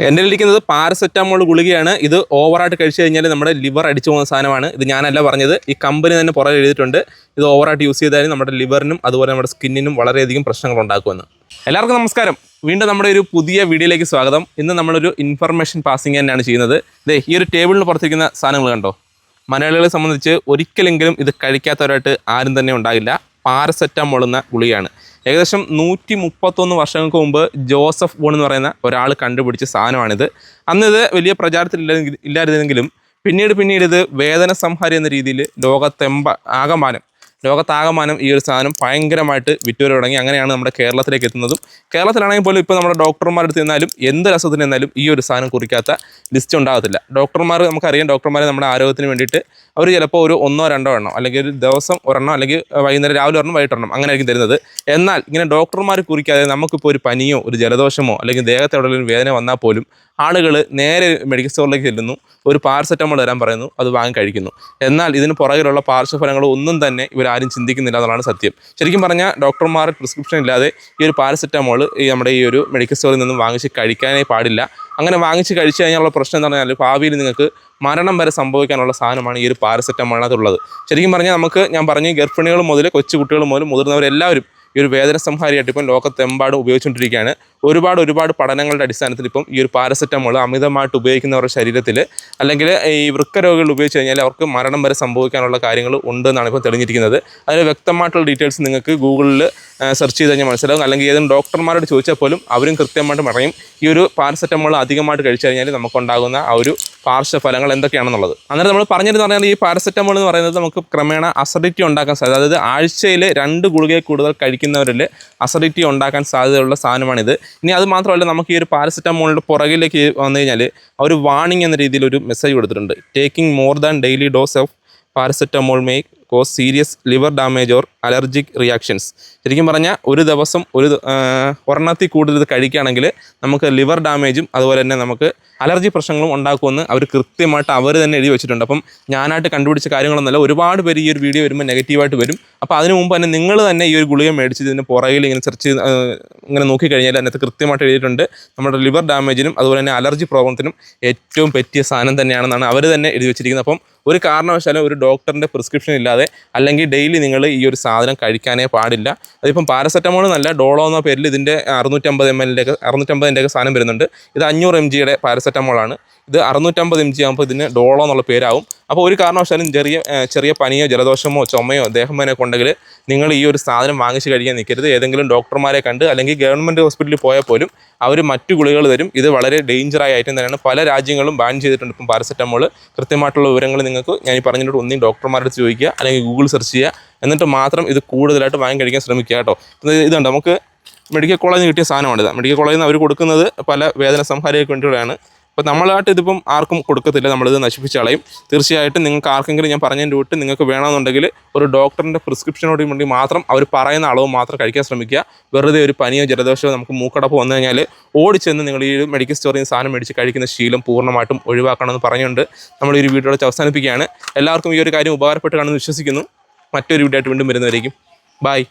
എന്റെ ഇരിക്കുന്നത് പാരസെറ്റാമോൾ ഗുളികയാണ്. ഇത് ഓവറായിട്ട് കഴിച്ചു കഴിഞ്ഞാൽ നമ്മുടെ ലിവർ അടിച്ചു പോകുന്ന സാധനമാണ്. ഇത് ഞാനല്ല പറഞ്ഞത്. ഈ കമ്പനി തന്നെ പുറകെ എഴുതിയിട്ടുണ്ട്. ഇത് ഓവറായിട്ട് യൂസ് ചെയ്താൽ നമ്മുടെ ലിവറിനും അതുപോലെ നമ്മുടെ സ്കിന്നിനും വളരെയധികം പ്രശ്നങ്ങൾ ഉണ്ടാക്കുമെന്ന്. എല്ലാവർക്കും നമസ്കാരം. വീണ്ടും നമ്മുടെ ഒരു പുതിയ വീഡിയോയിലേക്ക് സ്വാഗതം. ഇന്ന് നമ്മളൊരു ഇൻഫർമേഷൻ പാസിംഗ് തന്നെയാണ് ചെയ്യുന്നത്. ഇതേ ഈ ഒരു ടേബിളിന് പുറത്തിരിക്കുന്ന സാധനങ്ങൾ കണ്ടോ? മലയാളികളെ സംബന്ധിച്ച് ഒരിക്കലെങ്കിലും ഇത് കഴിക്കാത്തവരായിട്ട് ആരും തന്നെ ഉണ്ടാകില്ല. പാരസെറ്റാമോൾ എന്ന ഗുളികയാണ്. ഏകദേശം നൂറ്റി മുപ്പത്തൊന്ന് വർഷങ്ങൾക്ക് മുമ്പ് ജോസഫ് ബോൺ എന്ന് പറയുന്ന ഒരാൾ കണ്ടുപിടിച്ച സാധനമാണിത്. അന്ന് ഇത് വലിയ പ്രചാരത്തിൽ ഇല്ലായിരുന്നെങ്കിലും പിന്നീട് പിന്നീട് ഇത് വേദന സംഹാരി എന്ന രീതിയിൽ ലോകത്തെമ്പ ആകമാനം ലോകത്താകമാനം ഈ ഒരു സാധനം ഭയങ്കരമായിട്ട് വിറ്റുവര തുടങ്ങി. അങ്ങനെയാണ് നമ്മുടെ കേരളത്തിലേക്ക് എത്തുന്നതും. കേരളത്തിലാണെങ്കിൽ പോലും ഇപ്പോൾ നമ്മുടെ ഡോക്ടർമാരുടെ അടുത്ത് ചെന്നാലും എന്ത് രസത്തിന് നിന്നാലും ഈ ഒരു സാധനം കുറിക്കാത്ത ലിസ്റ്റ് ഉണ്ടാകത്തില്ല. ഡോക്ടർമാർ നമുക്കറിയാം ഡോക്ടർമാർ നമ്മുടെ ആരോഗ്യത്തിന് വേണ്ടിയിട്ട് അവർ ചിലപ്പോൾ ഒരു ഒന്നോ രണ്ടോ എണ്ണം അല്ലെങ്കിൽ ഒരു ദിവസം ഒരെണ്ണം അല്ലെങ്കിൽ വൈകുന്നേരം രാവിലെ ഒരെണ്ണം വൈകിട്ട് എണ്ണം അങ്ങനെ ആയിരിക്കും തരുന്നത്. എന്നാൽ ഇങ്ങനെ ഡോക്ടർമാർ കുറിക്കാതെ നമുക്കിപ്പോൾ ഒരു പനിയോ ഒരു ജലദോഷമോ അല്ലെങ്കിൽ ദേഹത്തെ എവിടെയെങ്കിലും വേദന വന്നാൽ പോലും ആളുകൾ നേരെ മെഡിക്കൽ സ്റ്റോറിലേക്ക് ചെല്ലുന്നു. ഒരു പാരസെറ്റമോൾ തരാൻ പറയുന്നു. അത് വാങ്ങി കഴിക്കുന്നു. എന്നാൽ ഇതിന് പുറകിലുള്ള പാർശ്വഫലങ്ങൾ ഒന്നും തന്നെ ഇവരാരും ചിന്തിക്കുന്നില്ല എന്നുള്ളതാണ് സത്യം. ശരിക്കും പറഞ്ഞാൽ ഡോക്ടർമാർ പ്രിസ്ക്രിപ്ഷൻ ഇല്ലാതെ ഈ ഒരു പാരസെറ്റമോൾ ഈ നമ്മുടെ ഈ ഒരു മെഡിക്കൽ സ്റ്റോറിൽ നിന്നും വാങ്ങിച്ച് കഴിക്കാനേ പാടില്ല. അങ്ങനെ വാങ്ങിച്ച് കഴിച്ചു കഴിഞ്ഞാലുള്ള പ്രശ്നം എന്ന് പറഞ്ഞാൽ ഭാവിയിൽ നിങ്ങൾക്ക് മരണം വരെ സംഭവിക്കാനുള്ള സാധനമാണ് ഈ ഒരു പാരസെറ്റമോളിനകത്തുള്ളത്. ശരിക്കും പറഞ്ഞാൽ നമുക്ക് ഞാൻ പറഞ്ഞു ഗർഭിണികൾ മുതൽ കൊച്ചു കുട്ടികൾ മുതൽ മുതിർന്നവരെല്ലാവരും ഈ ഒരു വേദന സംഹാരിയായിട്ട് ഇപ്പം ലോകത്തെമ്പാടും ഉപയോഗിച്ചുകൊണ്ടിരിക്കുകയാണ്. ഒരുപാട് ഒരുപാട് പഠനങ്ങളുടെ അടിസ്ഥാനത്തിൽ ഇപ്പം ഈ ഒരു പാരസെറ്റമോൾ അമിതമായിട്ട് ഉപയോഗിക്കുന്നവരുടെ ശരീരത്തിൽ അല്ലെങ്കിൽ ഈ വൃക്കരോഗികൾ ഉപയോഗിച്ച് കഴിഞ്ഞാൽ അവർക്ക് മരണം വരെ സംഭവിക്കാനുള്ള കാര്യങ്ങൾ ഉണ്ടെന്നാണ് ഇപ്പോൾ തെളിഞ്ഞിരിക്കുന്നത്. അതിന് വ്യക്തമായിട്ടുള്ള ഡീറ്റെയിൽസ് നിങ്ങൾക്ക് ഗൂഗിളിൽ സെർച്ച് ചെയ്ത് കഴിഞ്ഞാൽ മനസ്സിലാവും. അല്ലെങ്കിൽ ഏതെങ്കിലും ഡോക്ടർമാരോട് ചോദിച്ചാൽ പോലും അവരും കൃത്യമായിട്ട് പറയും ഈ ഒരു പാരസെറ്റമോൾ അധികമായിട്ട് കഴിച്ചു കഴിഞ്ഞാൽ നമുക്കുണ്ടാകുന്ന ആ ഒരു പാർശ്വഫലങ്ങൾ എന്തൊക്കെയാണെന്നുള്ളത്. അന്നേരം നമ്മൾ പറഞ്ഞിരുന്നു പറഞ്ഞാൽ ഈ പാരസെറ്റമോൾ എന്ന് പറയുന്നത് നമുക്ക് ക്രമേണ അസഡിറ്റി ഉണ്ടാക്കാൻ സാധ്യത അതായത് ആഴ്ചയിൽ രണ്ട് ഗുളികയിൽ കൂടുതൽ കഴിക്കുന്നവരിൽ അസഡിറ്റി ഉണ്ടാക്കാൻ സാധ്യതയുള്ള സാധനമാണിത്. ഇനി അത് മാത്രമല്ല നമുക്ക് ഈ ഒരു പാരസെറ്റമോളിന്റെ പുറകിലേക്ക് വന്നു കഴിഞ്ഞാൽ അവർ വാണിംഗ് എന്ന രീതിയിൽ ഒരു മെസ്സേജ് കൊടുത്തിട്ടുണ്ട്. Taking more than daily dose of paracetamol may cause serious liver damage or allergic reactions ശരിക്കും പറഞ്ഞാൽ ഒരു ദിവസം ഒരു ഒരെണ്ണത്തിൽ കൂടുതൽ ഇത് കഴിക്കുകയാണെങ്കിൽ നമുക്ക് ലിവർ ഡാമേജും അതുപോലെ തന്നെ നമുക്ക് അലർജി പ്രശ്നങ്ങളും ഉണ്ടാക്കുമെന്ന് അവർ കൃത്യമായിട്ട് അവർ തന്നെ എഴുതി വെച്ചിട്ടുണ്ട്. അപ്പം ഞാനായിട്ട് കണ്ടുപിടിച്ച കാര്യങ്ങളൊന്നുമല്ല ഒരുപാട് പേര് ഈ ഒരു വീഡിയോ വരുമ്പോൾ നെഗറ്റീവായിട്ട് വരും. അപ്പോൾ അതിന് മുമ്പ് തന്നെ നിങ്ങൾ തന്നെ ഈ ഒരു ഗുളിക മേടിച്ച് ഇതിന് പുറകിൽ ഇങ്ങനെ സെർച്ച് ചെയ്ത് ഇങ്ങനെ നോക്കിക്കഴിഞ്ഞാൽ അതിനകത്ത് കൃത്യമായിട്ട് എഴുതിയിട്ടുണ്ട്. നമ്മുടെ ലിവർ ഡാമേജിനും അതുപോലെ തന്നെ അലർജി പ്രോബ്ലത്തിനും ഏറ്റവും പറ്റിയ സാധനം തന്നെയാണെന്നാണ് അവർ തന്നെ എഴുതി വെച്ചിരിക്കുന്നത്. അപ്പം ഒരു കാരണവശാലും ഒരു ഡോക്ടറിന്റെ പ്രിസ്ക്രിപ്ഷൻ ഇല്ലാതെ അല്ലെങ്കിൽ ഡെയിലി നിങ്ങൾ ഈ ഒരു സാധനം കഴിക്കാനേ പാടില്ല. അതിപ്പം പാരസെറ്റമോൾ നല്ല ഡോളോ എന്ന പേരിൽ ഇതിന്റെ അറുന്നൂറ്റമ്പത് എം എല്ലിന്റെ ഒക്കെ അറുന്നൂറ്റമ്പതിന്റെ ഒക്കെ സാധനം വരുന്നുണ്ട്. ഇത് അഞ്ഞൂറ് എം ജിയുടെ പാരസെറ്റമോളാണ്. ഇത് അറുന്നൂറ്റമ്പത് എം ജി ആകുമ്പോൾ ഇതിന് ഡോളോ എന്നുള്ള പേരാവും. അപ്പോൾ ഒരു കാരണവശാലും ചെറിയ ചെറിയ പനിയോ ജലദോഷമോ ചുമയോ ദേഹമനൊക്കെ ഉണ്ടെങ്കിൽ നിങ്ങൾ ഈ ഒരു സാധനം വാങ്ങിച്ച് കഴിക്കാൻ നിൽക്കരുത്. ഏതെങ്കിലും ഡോക്ടർമാരെ കണ്ട് അല്ലെങ്കിൽ ഗവൺമെന്റ് ഹോസ്പിറ്റലിൽ പോയാൽ പോലും അവർ മറ്റു ഗുളികൾ തരും. ഇത് വളരെ ഡേഞ്ചറായ ഐറ്റം തന്നെയാണ്. പല രാജ്യങ്ങളും ബാൻ ചെയ്തിട്ടുണ്ട് ഇപ്പം പാരസെറ്റമോൾ കൃത്യമായിട്ടുള്ള വിവരങ്ങൾ നിങ്ങൾക്ക് ഞാൻ പറഞ്ഞിട്ട് ഒന്നും ഡോക്ടർമാരുടെ ചോദിക്കുക. അല്ലെങ്കിൽ ഗൂഗിൾ സെർച്ച് ചെയ്യുക. എന്നിട്ട് മാത്രം ഇത് കൂടുതലായിട്ട് വാങ്ങി കഴിക്കാൻ ശ്രമിക്കുക കേട്ടോ. ഇതുണ്ട്. നമുക്ക് മെഡിക്കൽ കോളേജിൽ നിന്ന് കിട്ടിയ സാധനമാണിത്. മെഡിക്കൽ കോളേജിൽ നിന്ന് അവർ കൊടുക്കുന്നത് പല വേദന സംഹാരികൾക്ക് വേണ്ടിയുള്ളതാണ്. അപ്പോൾ നമ്മളായിട്ട് ഇതിപ്പം ആർക്കും കൊടുക്കത്തില്ല. നമ്മളിത് നശിപ്പിച്ച് കളയും. തീർച്ചയായിട്ടും നിങ്ങൾക്ക് ആർക്കെങ്കിലും ഞാൻ പറഞ്ഞതിന്റെ വിട്ട് നിങ്ങൾക്ക് വേണമെന്നുണ്ടെങ്കിൽ ഒരു ഡോക്ടറിന്റെ പ്രിസ്ക്രിപ്ഷനോട് വേണ്ടി മാത്രം അവർ പറയുന്ന അളവ് മാത്രം കഴിക്കാൻ ശ്രമിക്കുക. വെറുതെ ഒരു പനിയോ ജലദോഷമോ നമുക്ക് മൂക്കടപ്പ് വന്നു കഴിഞ്ഞാൽ ഓടിച്ചെന്ന് നിങ്ങൾ ഈ മെഡിക്കൽ സ്റ്റോറിൽ നിന്ന് സാധനം മേടിച്ച് കഴിക്കുന്ന ശീലം പൂർണമായിട്ടും ഒഴിവാക്കണമെന്ന് പറഞ്ഞുകൊണ്ട് നമ്മൾ ഈ ഒരു വീഡിയോ അവസാനിപ്പിക്കുകയാണ്. എല്ലാവർക്കും ഈ ഒരു കാര്യം ഉപകാരപ്പെട്ട് കാണുമെന്ന് വിശ്വസിക്കുന്നു. മറ്റൊരു വീഡിയോ ആയിട്ട് വീണ്ടും വരുന്നവരേക്കും. ബായ്